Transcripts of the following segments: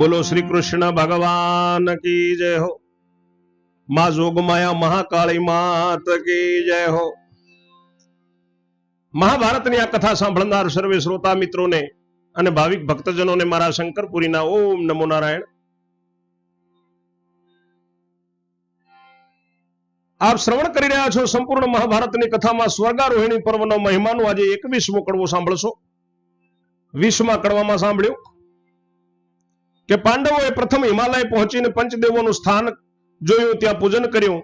બોલો શ્રી કૃષ્ણ ભગવાન કી જય હો. માં જોગમાયા મહાકાળી માત કી જય હો. મહાભારતની આ કથા સાંભળનાર સર્વે શ્રોતા મિત્રોને અને ભાવિક ભક્તજનોને મારા શંકરપુરીના ઓમ નમો નારાયણ. આપ શ્રવણ કરી રહ્યા છો સંપૂર્ણ મહાભારતની કથામાં સ્વર્ગારોહિણી પર્વનો મહિમાનો આજે એકવીસમો કડવો સાંભળશો. વીસમા કડવામાં સાંભળ્યું. કે પાંડવોએ પ્રથમ હિમાલય પહોંચીને પંચદેવોનું સ્થાન જોયું, ત્યાં પૂજન કર્યું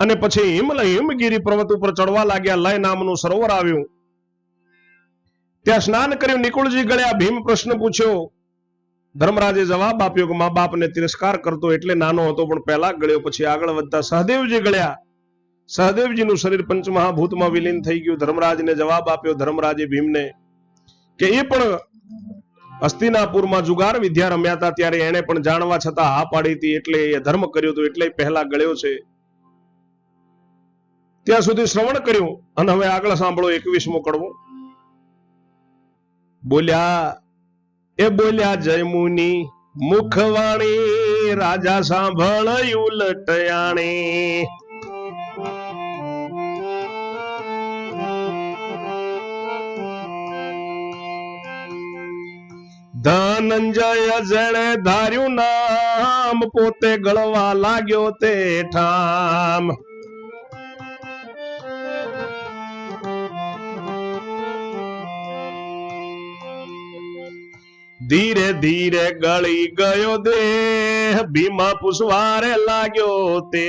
અને પછી હિમલય હિમગીરી પર્વત ઉપર ચડવા લાગ્યા, લય નામનું સરોવર આવ્યું. ત્યાં સ્નાન કર્યું, નિકુળજી ગળ્યા ભીમ પ્રશ્ન પૂછ્યો. ધર્મરાજે જવાબ આપ્યો કે મા બાપને તિરસ્કાર કરતો એટલે નાનો હતો, પણ પહેલા ગળ્યો, પછી આગળ વધતા સહદેવજી ગળ્યા. સહદેવજીનું શરીર પંચમહાભૂતમાં વિલીન થઈ ગયું. ધર્મરાજને જવાબ આપ્યો, ધર્મરાજે ભીમને કે એ પણ હસ્તિનાપુરમાં જુગાર વિદ્યા રમ્યા હતા ત્યારે એને પણ જાણવા છતાં હા પાડી હતી એટલે એ ધર્મ કર્યો હતો, એટલે પહેલા ગળ્યો છે. ત્યાં સુધી શ્રવણ કર્યું, અને હવે આગળ સાંભળો, એકવીસમો કડવો. બોલ્યા, એ બોલ્યા, જયમુની મુખવાણી, રાજા સાંભળ્યું ઉલટયાણી ધનંજય જણે ધાર્યું નામ, પોતે ગળવા લાગ્યો તે ઠામ. ધીરે ધીરે ગળી ગયો દેહ, ભીમા પુસવારે લાગ્યો તે.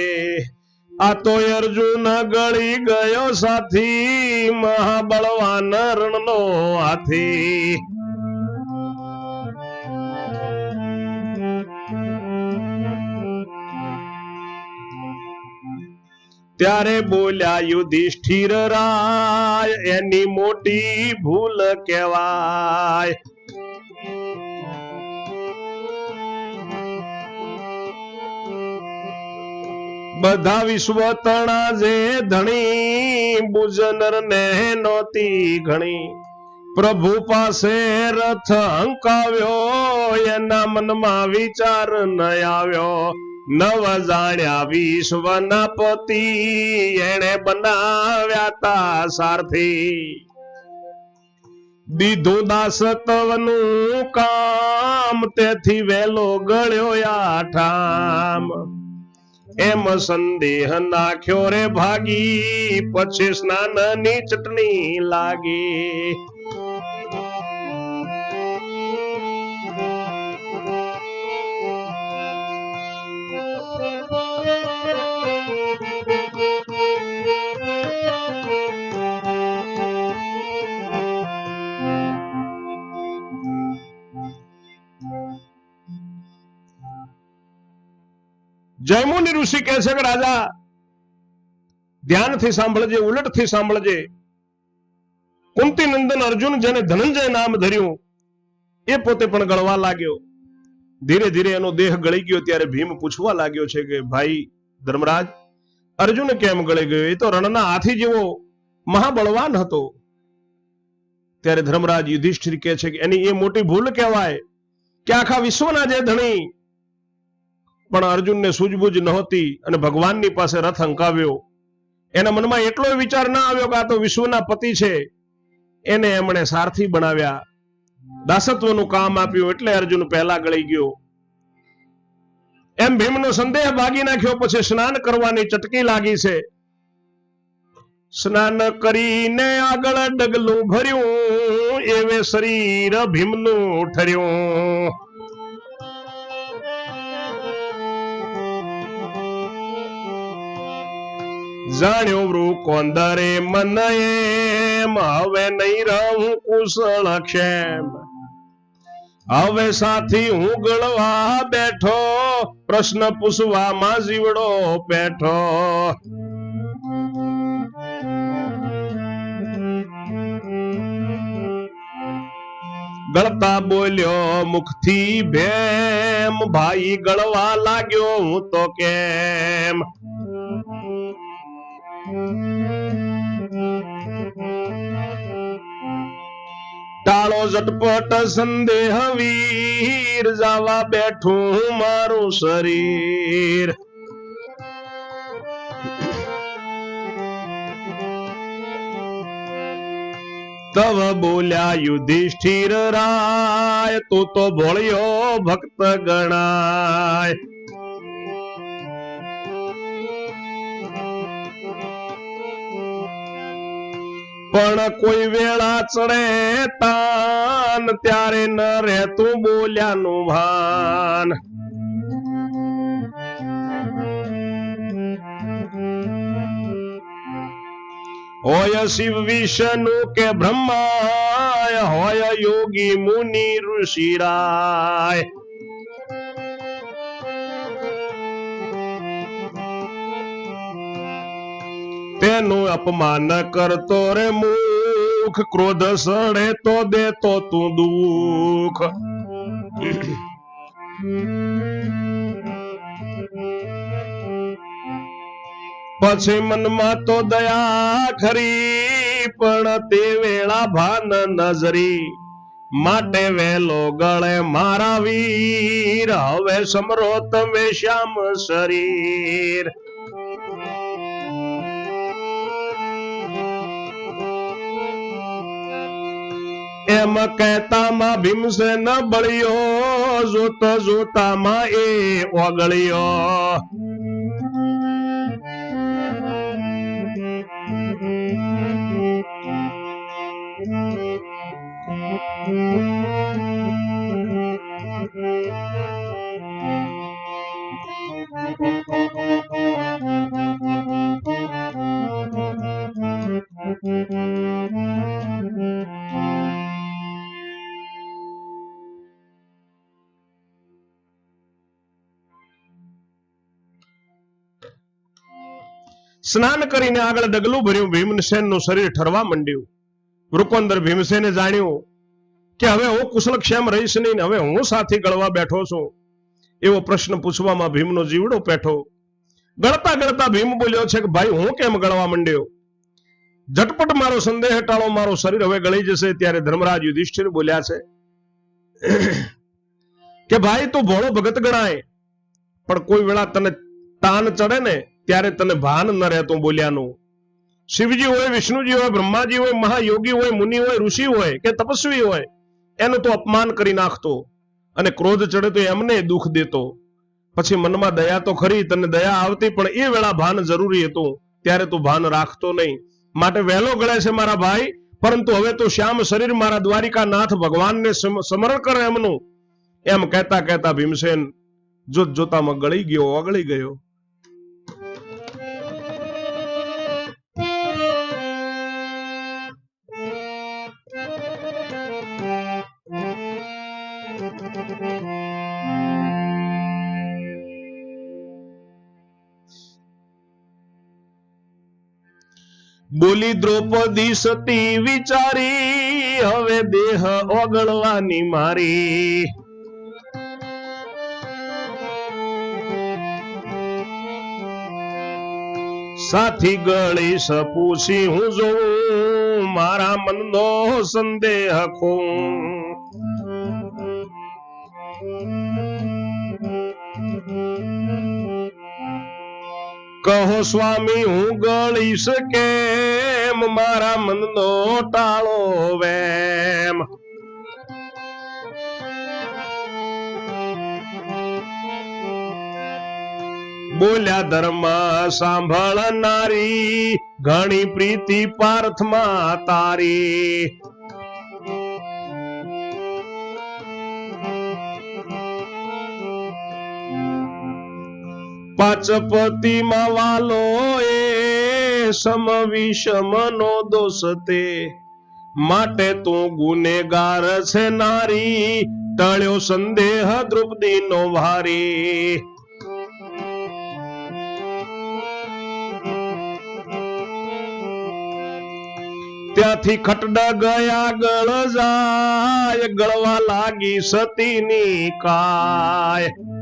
આ તો અર્જુન ગળી ગયો સાથી, મહાબળવાન રણનો હાથી. ત્યારે બોલ્યા યુધિષ્ઠિર રાય, એની મોટી ભૂલ કહેવાય. બધા વિશ્વ તણા જે ધણી, બુજનર ને નોતી ઘણી. પ્રભુ પાસે રથ અંકાવ્યો એના મનમાં વિચાર ન આવ્યો. નવ જાણ્યા વિશ્વના પતિ એણે બનાવ્યા તા સારથી. દીધું દાસત્વનું કામ, તેથી વેલો ગળ્યો આઠામ એમ સંદેહ નાખ્યો રે ભાગી, પછી સ્નાનની ચટણી લાગી. જયમુનિ ઋષિ કહે છે કે રાજા, ધ્યાનથી સાંભળજે, ઉલટથી સાંભળજે. કુંતી નંદન અર્જુન જેને ધનંજય નામ ધર્યું, એ પોતે પણ ગળવા લાગ્યો. ધીરે ધીરે એનો દેહ ગળી ગયો ત્યારે ભીમ પૂછવા લાગ્યો છે કે, ભાઈ, ધર્મરાજ, અર્જુન કેમ ગળી ગયો? એ તો રણના હાથી જેવો મહાબળવાન હતો. ત્યારે ધર્મરાજ યુધિષ્ઠિર કહે છે કે, એની એ મોટી ભૂલ કહેવાય કે આખા વિશ્વના જે ધણી પણ અર્જુનને સૂઝબૂઝ નહોતી અને ભગવાનની પાસે રથ અંકાવ્યો. એના મનમાં એટલો વિચાર ના આવ્યો કે આ તો વિશ્વના પતિ છે. એને એમણે સારથી બનાવ્યા. દાસત્વનું કામ આપ્યું એટલે અર્જુન પહેલા ગળી ગયો. એમ ભીમનો સંદેહ ભાગી નાખ્યો, પછી સ્નાન કરવાની ચટકી લાગી છે. સ્નાન કરીને આગળ ડગલું ભર્યું, એવે શરીર ભીમનું ઠર્યું. જાણ્યો વૃકોંદરે મન એમ હવે નહીં રહું કુશળ ક્ષેમ. હવે સાથી હું ગળવા બેઠો, પ્રશ્ન પૂછવામાં જીવડો બેઠો ગળતા બોલ્યો મુખથી ભેમ, ભાઈ ગળવા લાગ્યો હું તો કેમ? ટાળો ઝટપટ સંદેહ વીર, જાવા બેઠું મારું શરીર. તવ બોલ્યા યુધિષ્ઠિર રાય, તું તો ભોળ્યો ભક્ત ગણાય. પણ કોઈ વેળા ચડે તાન, ત્યારે ન રહેતું બોલ્યાનું ભાન. હોય શિવ વિષ્ણુ કે બ્રહ્માય, હોય યોગી મુનિ ઋષિરાય. તેનું અપમાન કરતો રે મુખ, ક્રોધ સડે તો દેતો તું દુખ. પછી મનમાં તો દયા ખરી, પણ તે વેળા ભાન નજરી માટે વેલો ગળે મારા વીર. હવે સમરો તમે શ્યામ શરીર. એમ કહેતામાં ભીમસેન બળ્યો જોત જોતામાં એ ઓગળ્યો સ્નાન કરીને આગળ ડગલું ભર્યું ભીમસેનનું શરીર ઠરવા માંડ્યું. રૂપંદર ભીમસેને જાણ્યું કે હવે હું કુશલક્ષેમ રહીશ નહીં હવે હું સાથી ગળવા બેઠો છું. એવો પ્રશ્ન પૂછવામાં ભીમનો જીવડો પેઠો. ગળતા ગળતા ભીમ બોલ્યો છે કે ભાઈ, હું કેમ ગળવા માંડ્યો? ઝટપટ મારો સંદેહ ટાળો મારો શરીર હવે ગળી જશે. ત્યારે ધર્મરાજ યુધિષ્ઠિર બોલ્યા છે કે ભાઈ, તું ભોળો ભગત ગણાય, પણ કોઈ વેળા તને તાન ચડે ને ત્યારે તને ભાન ન રહેતું બોલ્યાનું. શિવજી હોય, વિષ્ણુજી હોય, બ્રહ્માજી હોય, મહાયોગી હોય, મુનિ હોય, ઋષિ હોય કે તપસ્વી હોય, એનું તો અપમાન કરી નાખતો અને ક્રોધ ચડે તો એમને દુઃખ દેતો. પછી મનમાં દયા તો ખરી, તને દયા આવતી, પણ એ વેળા ભાન જરૂરી હતું. ત્યારે તું ભાન રાખતો નહીં. માટે વહેલો ગળે છે મારા ભાઈ, પરંતુ હવે તો શ્યામ શરીર મારા દ્વારિકા નાથ ભગવાનને સમ- સમરણ કરે એમનું. એમ કહેતા કહેતા ભીમસેન જોત જોતામાં ગળી ગયો, ઓગળી ગયો. બોલી દ્રૌપદી સતી વિચારી, હવે દેહ ઓગળવાની મારી. સાથી ગળી સપૂસી હું જોઉં, મારા મનનો સંદેહ ખોઉં. કહો સ્વામી, હું ગળીશ કેમ? મારા મનનો ટાળો વેમ. બોલ્યા ધર્મ સાંભળનારી ઘણી પ્રીતિ પાર્થમાં તારી. પાચપતિમાં વાલો એ સમ વિષમનો દોષ તે માટે તું ગુનેગાર છે નારી, ટળ્યો સંદેહ દ્રુપદી નો ભારી ત્યાંથી ખટડા ગયા ગળ જાય, ગળવા લાગી સતીની કાય.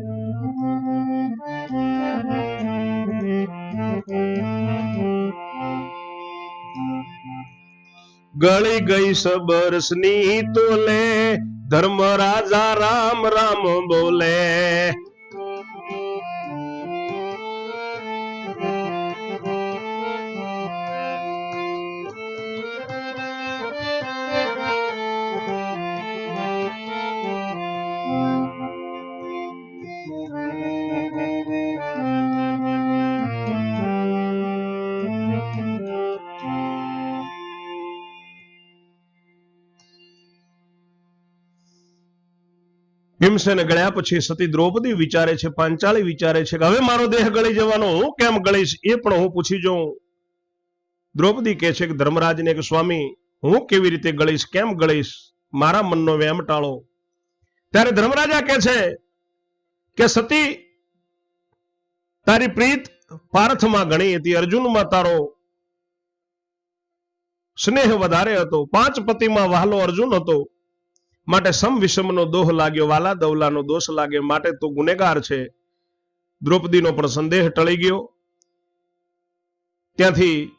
ગળી ગઈ સબરસની તોલે ધર્મ રાજા રામ રામ બોલે. ભીમસેન ગળ્યા પછી સતી દ્રૌપદી વિચારે છે, પાંચાળી વિચારે છે કે હવે મારો દેહ ગળી જવાનો, હું કેમ ગળીશ? એ પણ હું પૂછી જોઉં. દ્રૌપદી કહે છે કે, ધર્મરાજને કે, સ્વામી, હું કેવી રીતે ગળીશ? કેમ ગળીશ? મારા મનનો વેમ ટાળો. ત્યારે ધર્મરાજા કહે છે કે, સતી, તારી પ્રીત પાર્થમાં ઘણી હતી. અર્જુનમાં તારો સ્નેહ વધારે હતો. પાંચ પતિમાં વહાલો અર્જુન હતો. માટે સમ વિષમનો દોહ લાગ્યો, વાલા દવલાનો દોષ લાગ્યો. માટે તો ગુનેગાર છે. દ્રૌપદીનો પણ સંદેહ ટળી ગયો. ત્યાંથી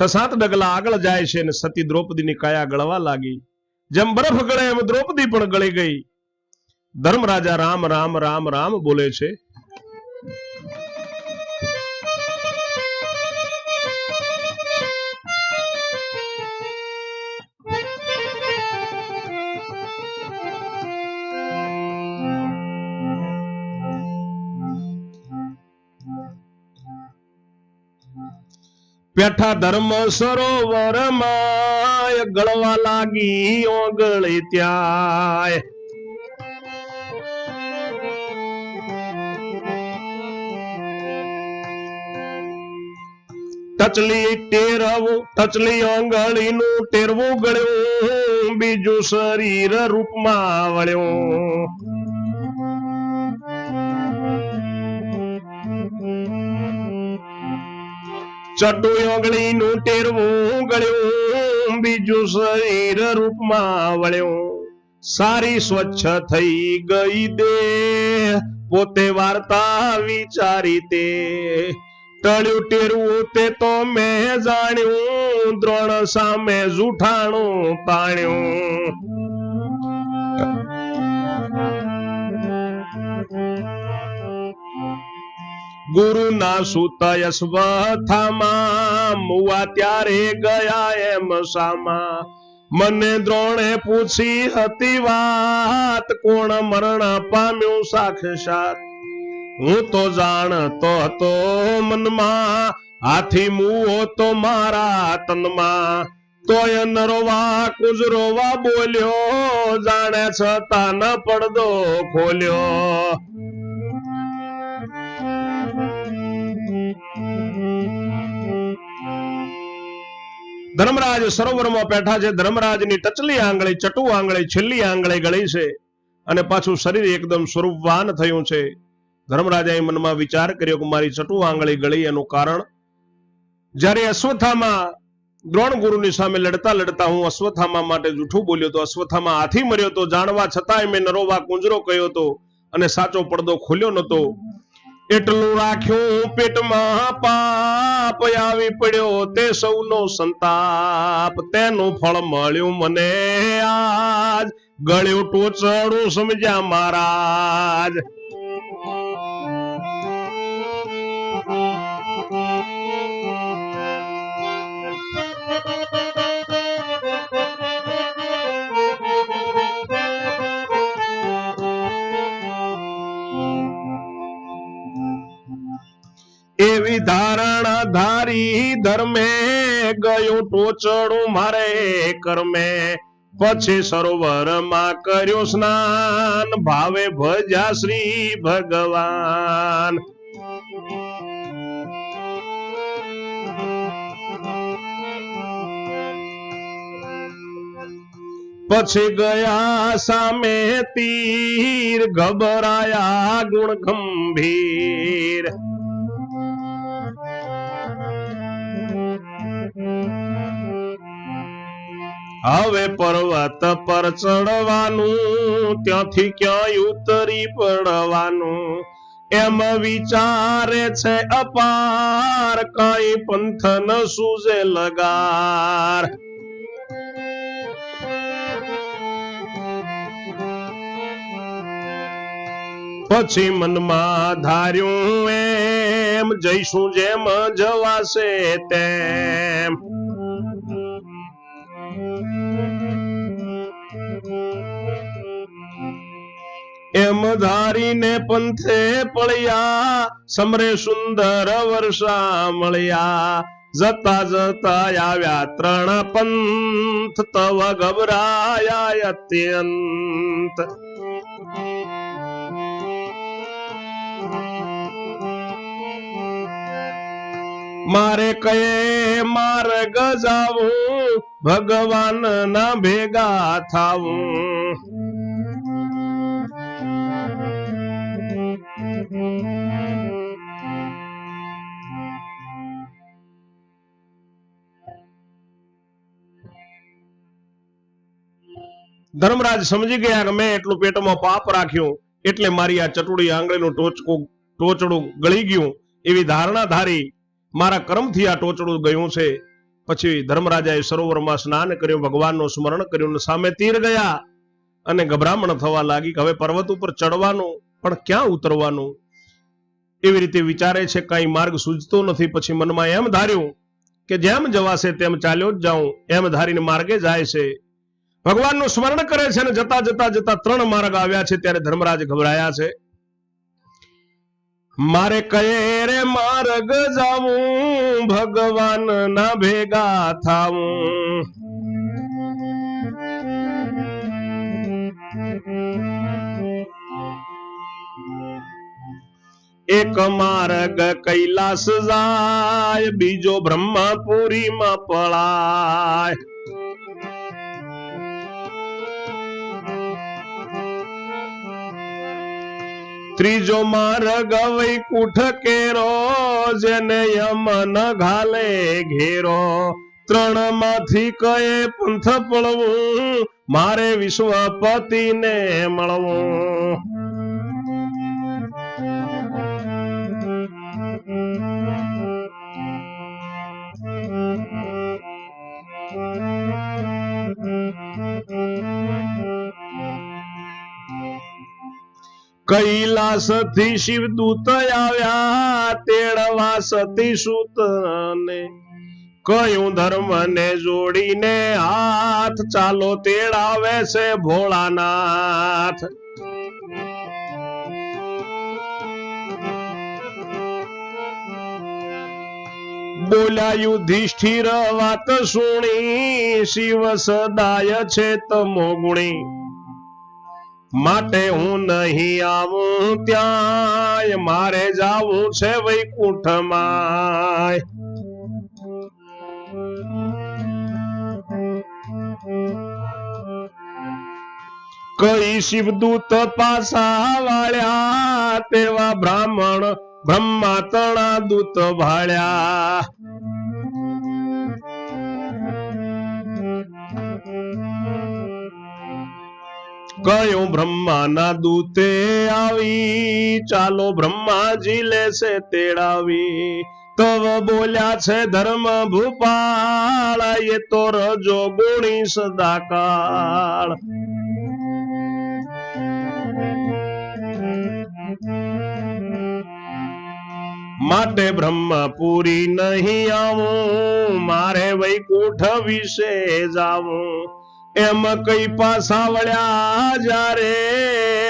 છ સાત ડગલા આગળ જાય છે અને સતી દ્રૌપદીની કાયા ગળવા લાગી. જેમ બરફ ગળે એમ દ્રૌપદી પણ ગળી ગઈ. ધર્મરાજા રામ રામ રામ રામ બોલે છે. પેઠા ધર્મ સરોવરમાં ગળવા લાગી ઓગળે ત્યાય. ટચલી ટેરવું ટચલી આંગળીનું ટેરવું ગળ્યું, બીજું શરીર રૂપમાં વળ્યું. ચટુ ઓગળીનું ટેરવું ગળ્યું બીજું શરીર રૂપમાં વળ્યું. સારી સ્વચ્છ થઈ ગઈ દે, પોતે વાર્તા વિચારી તે. ટળ્યું ટેરવું તે તો મેં જાણ્યું, દ્રોણ સામે જૂઠાણું પાણ્યું. ગુરુ ના સુતય મુવા ત્યારે ગયા એમ સામા. મને દ્રોણે પૂછી હતી વાત. કોણ મરણ પામ્યું સાક્ષાત? હું તો જાણતો હતો મનમાં. હાથી મુઓ તો મારા તનમાં. તોય નરવા કુજરોવા બોલ્યો. જાણે છતાં ન પડદો ખોલ્યો. ધર્મરાજ સરોવરમાં બેઠા છે. ધર્મરાજની ટચલી આંગળી, ચટુ આંગળી, છેલ્લી આંગળી ગળી છે અને પાછું શરીર એકદમ સ્વરૂપવાન થયું છે. ધર્મરાજાએ મનમાં વિચાર કર્યો કે મારી ચટુ આંગળી ગળી એનું કારણ જ્યારે અશ્વથામાં દ્રોણ ગુરુની સામે લડતા લડતા હું અશ્વથામા માટે જૂઠું બોલ્યો તો અશ્વથામા હાથી મર્યો તો જાણવા છતાંય મેં નરોવા કુંજરો કહ્યો તો અને સાચો પડદો ખોલ્યો નતો એટલું રાખ્યું પેટમાં પાપ આવી પડ્યો તે સૌનો સંતાપ. તેનું ફળ મળ્યું મને આજ. ગળ્યું ટોચડું સમજ્યા મહારાજ. એવી ધારણા ધારી ધર્મે ગયું ટોચડું મારે કર્મે. પછી સરોવરમાં કર્યું સ્નાન, ભાવે ભજા શ્રી ભગવાન. પછી ગયા સામે તીર, ગભરાયા ગુણ ગંભીર. હવે પર્વત પર ચડવાનું, ત્યાંથી ક્યાંય ઉતરી પડવાનું. એમ વિચારે છે અપાર, કઈ પંથ ન સૂઝે લગાર. પછી મનમાં ધાર્યું એમ, જઈશું જેમ જવાશે તેમ. એમ ધારીને પંથે પડ્યા સમરે સુંદર વર્ષા મળ્યા. જતા જતા આવ્યા ત્રણ પંથ, તવ ગભરાયા અત્યંત. મારે કયે માર્ગ જાવું ભગવાન ના ભેગા થાવું. ધર્મરાજ સમજી ગયા કે મેં એટલું પેટમાં પાપ રાખ્યું એટલે મારી આ ચટુડી આંગળીનું ટોચકું ટોચડું ગળી ગયું. એવી ધારણા ધારી મારા કર્મથી આ ટોચડું ગયું છે. પછી ધર્મરાજાએ સરોવરમાં સ્નાન કર્યું, ભગવાનનું સ્મરણ કર્યું સામે તીર ગયા અને ગભરામણ થવા લાગી કે હવે પર્વત ઉપર ચડવાનું, પણ ક્યાં ઉતરવાનું? એવી રીતે વિચારે છે, કઈ માર્ગ સૂજતો નથી. પછી મનમાં એમ ધાર્યું કે જેમ જવાશે તેમ ચાલ્યો જ જાઉં. એમ ધારીને માર્ગે જાય છે. ભગવાનનું સ્મરણ કરે છે અને જતા જતા જતા ત્રણ માર્ગ આવ્યા છે, ત્યારે ધર્મરાજ ગભરાયા છે. મારે કયે રે, માર્ગ જાવું ભગવાન ના ભેગા થાવું એક માર્ગ કૈલાસ જાય, બીજો બ્રહ્માપુરી માં પળાય. ત્રીજો માર્ગ વૈકુંઠ કેરો, જેને યમન ઘાલે ઘેરો. ત્રણમાંથી કયે પંથ પળવું, મારે વિશ્વપતિ ને મળવું. કૈલાસથી શિવદૂત આવ્યા, તેડવા સતી સુત ને કયું ધર્મ ને જોડીને હાથ ચાલો, તેડાવે છે ભોળાનાથ. બોલ્યા યુધિષ્ઠિર વાત સુણી, શિવ સદાય છે તમો ગુણી. માટે હું નહીં આવું ત્યાં મારે જાવું છે વૈકુંઠમાં કઈ શિવદૂત પાસા વાળ્યા, તેવા બ્રાહ્મણ બ્રહ્મા તણા દૂત ભાળ્યા કયો બ્રહ્માના દૂતે આવી? ચાલો બ્રહ્માજી લેશે તેડાવી. તવ બોલ્યા છે ધર્મ ભૂપાળ એ તો રજો ગુણી સદાકાળ. માટે બ્રહ્મપુરી નહીં આવું. મારે વૈકુંઠ વિશે જાવું. એમ કઈ પાછા વળ્યા જ્યારે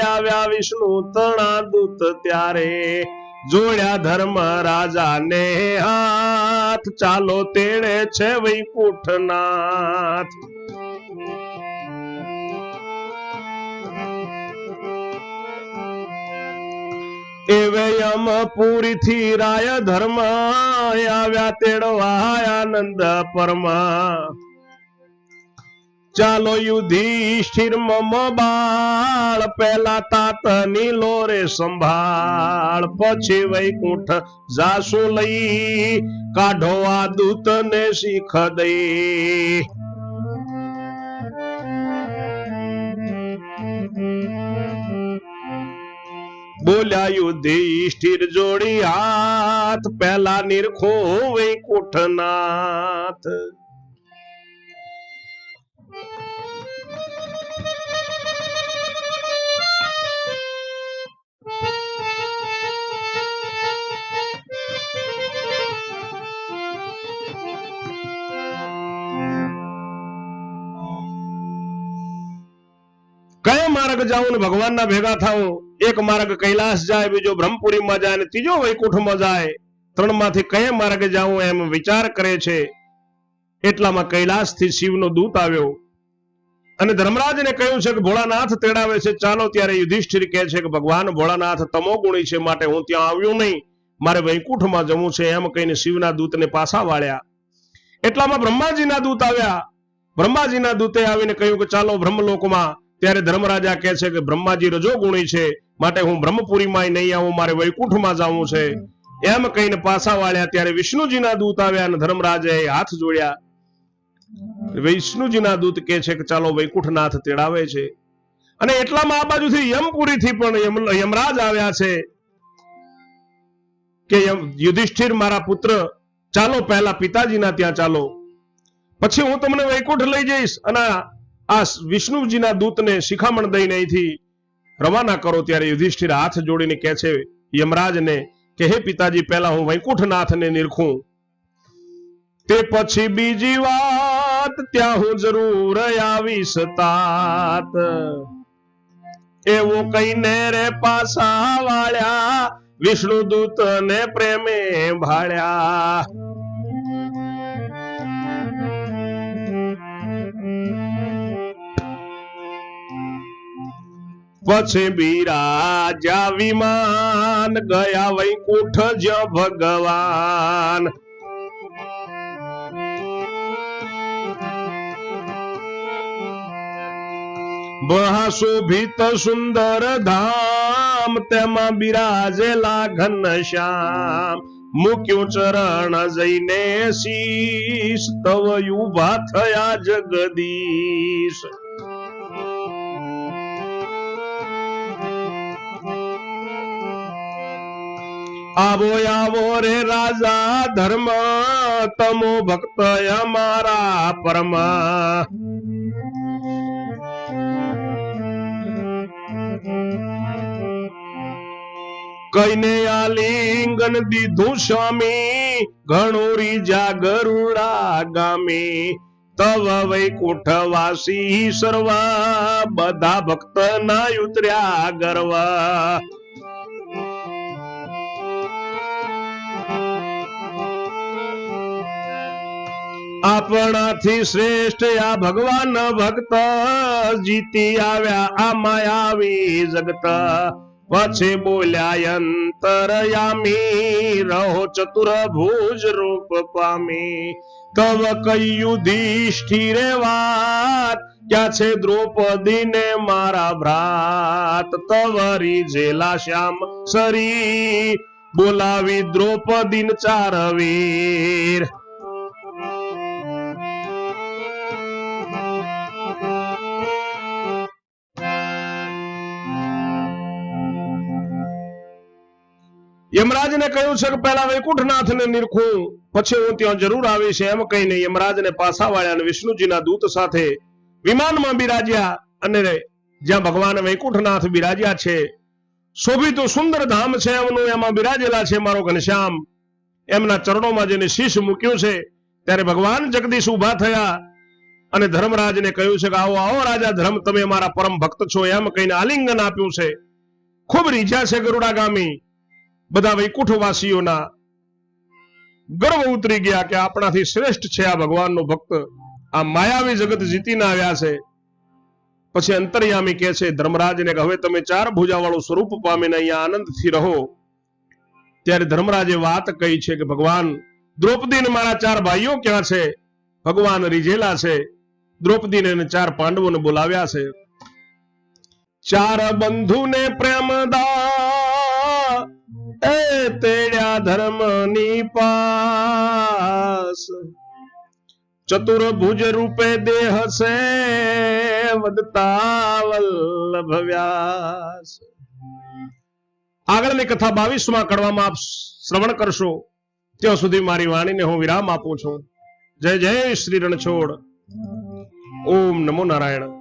આવ્યા વિષ્ણુ તણા દૂત ત્યારે. જોડ્યા ધર્મ રાજાને હાથ, ચાલો તેણે છે વૈકુંઠનાથ. એવે યમ પૂરી થી રાય ધર્મ આવ્યા તેડવા આનંદ પરમા. ચાલો યુધિષ્ઠિર મમ બાળ પેલા તાત નીલો રે સંભાળ. પછી વૈકુંઠ જાસુ લઈ, કાઢો આ દૂત ને શીખ દઈ. બોલ્યા યુધિષ્ઠિર, જોડી હાથ પેલા નિરખો વૈકુંઠનાથ. માર્ગ જાઉં ને ભગવાનના ભેગા થાઉં? એક માર્ગ કૈલાસ જાય, બીજો બ્રહ્મપુરીમાં જાય ને ત્રીજો વૈકુંઠમાં જાય. ત્રણમાંથી કયા માર્ગે જાઉં એમ વિચાર કરે છે. એટલામાં કૈલાસથી શિવનો દૂત આવ્યો. અને ધર્મરાજને કહ્યું છે કે ભોળાનાથ તેડાવે છે. ચાલો ત્યારે યુધિષ્ઠિર કહે છે કે ભગવાન, ભોળાનાથ, તમો ગુણી છે માટે હું ત્યાં આવ્યો નહીં. મારે વૈકુંઠમાં જવું છે એમ કહીને શિવના દૂતને પાછા વાળ્યા. એટલામાં બ્રહ્માજીના દૂત આવ્યા. બ્રહ્માજીના દૂતે આવીને કહ્યું કે ચાલો બ્રહ્મલોકમાં ત્યારે ધર્મરાજા કહે છે કે બ્રહ્માજી રજોગુણી છે. માટે હું બ્રહ્મપુરીમાં નહીં આવું, મારે વૈકુંઠમાં જવું છે. એમ કહીને પાછા વાળ્યા. ત્યારે વિષ્ણુજીના દૂત આવ્યા અને ધર્મરાજાએ હાથ જોડ્યા. વિષ્ણુજીના દૂત કહે છે કે ચાલો વૈકુંઠનાથ તેડાવે છે. અને એટલામાં આ બાજુથી યમપુરીથી પણ યમરાજ આવ્યા છે કે યુધિષ્ઠિર મારા પુત્ર, ચાલો પહેલા પિતાજીના ત્યાં ચાલો. પછી હું તમને વૈકુંઠ લઈ જઈશ અને આ વિષ્ણુજીના દૂતને શિખામણ દઈને અહીંથી રવાના કરો ત્યારે યુધિષ્ઠિર હાથ જોડીને કહે છે, યમરાજને કે હે પિતાજી, પહેલા હું વૈકુંઠનાથને નિરખું. તે પછી બીજી વાત ત્યાં હું જરૂર આવીશ તાત. એવો કહીને રે પાસા વાળ્યા, વિષ્ણુ દૂત ને પ્રેમે ભાળ્યા. પછી બિરાજા વિમાન ગયા વૈકુંઠ જ ભગવાન. મહાશોભિત સુંદર ધામ, તેમાં બિરાજેલા ઘનશ્યામ મૂક્યું ચરણ જઈને શીશ તવ ઊભા થયા જગદીશ. આવો આવો રે રાજા ધર્મ, તમો ભક્ત અમારા પરમા. કઈને આલિંગન દીધું સ્વામી ઘણું રીજા ગરુડા ગામે. તવ વૈકુંઠ વાસી સર્વા, બધા ભક્ત ના ઉતર્યા ગરવા. આપણાથી શ્રેષ્ઠ આ ભગવાન ભક્ત જીતી આવ્યા આ માયાવી જગત. પછી બોલ્યા, અંતરયામી, રહો ચતુર ભુજ રૂપ પામી. તવ કયુધિષ્ઠિરે યુધિષ્ઠિરે વાત ક્યાં છે દ્રૌપદી ને મારા ભ્રાત? તવરી જેલા શ્યામ સરી, બોલાવી દ્રૌપદી ચાર વીર. યમરાજને કહ્યું છે કે પહેલા વૈકુંઠનાથને નિરખું, પછી હું ત્યાં જરૂર આવીશ, એમ કહીને યમરાજને પાછા વાળ્યા અને વિષ્ણુજીના દૂત સાથે વિમાનમાં બિરાજ્યા અને જ્યાં ભગવાન વૈકુંઠનાથ બિરાજ્યા છે. શોભિત સુંદર ધામ છે, એમનું એમાં બિરાજેલા છે મારો ઘનશ્યામ. એમના ચરણોમાં જેને શીશ મૂક્યું છે, ત્યારે ભગવાન જગદીશ ઊભા થયા અને ધર્મરાજને કહ્યું છે કે આવો આવો રાજા ધર્મ, તમે મારા પરમ ભક્ત છો, એમ કહીને આલિંગન આપ્યું છે. ખૂબ રીઝા છે ગરુડાગામી. બધા વૈકુંઠવાસીઓના ગર્વ ઉતરી ગયા કે આપણાથી શ્રેષ્ઠ છે આ ભગવાનનો ભક્ત. આ માયાવી જગત જીતીને આવ્યા છે. પછી અંતર્યામી કહે છે, ધર્મરાજને કે હવે તમે ચાર ભુજાવાળું સ્વરૂપ પામીને અહીંયા આનંદથી રહો. ત્યારે ધર્મરાજે વાત કહી છે કે, ભગવાન, દ્રૌપદીને મારા ચાર ભાઈઓ ક્યાં છે? ભગવાન રીઝેલા છે. દ્રૌપદીને ચાર પાંડવોને બોલાવ્યા છે. ચાર બંધુને પ્રેમદા એ તેડ્યા ધર્મની પાસ. ચતુર ભુજ રૂપે દેહ છે વધતા વલ્લભ વ્યાસ. આગળની કથા બાવીસમાં કરવામાં આપ શ્રવણ કરશો. ત્યાં સુધી મારી વાણીને હું વિરામ આપું છું. જય જય શ્રી રણછોડ. ઓમ નમો નારાયણ.